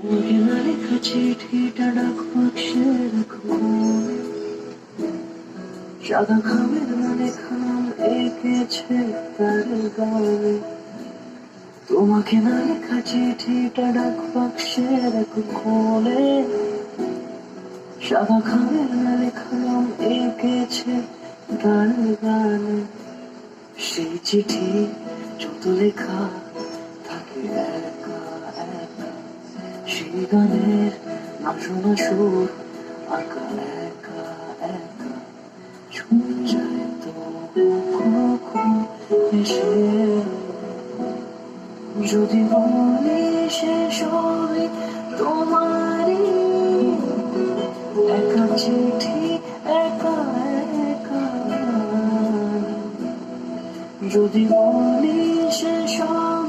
না লেখা ডাক সাদা খামের না লেখা নাম এঁকেছে তার গানে তোমাকে না লেখা চিঠিটা ডাক বাক্সে রাখো কোলে। সাদা খামের না লেখা নাম এঁকেছে তার গানে সেই চিঠি যত লেখা থাকে একা সেই গানের না শোনা সুর একা একা শুনে যায় তো কখন এসে যদি বলি শেষ হবে তোমারই, একা চিঠি, একা একা। যদি বলি শেষ হবে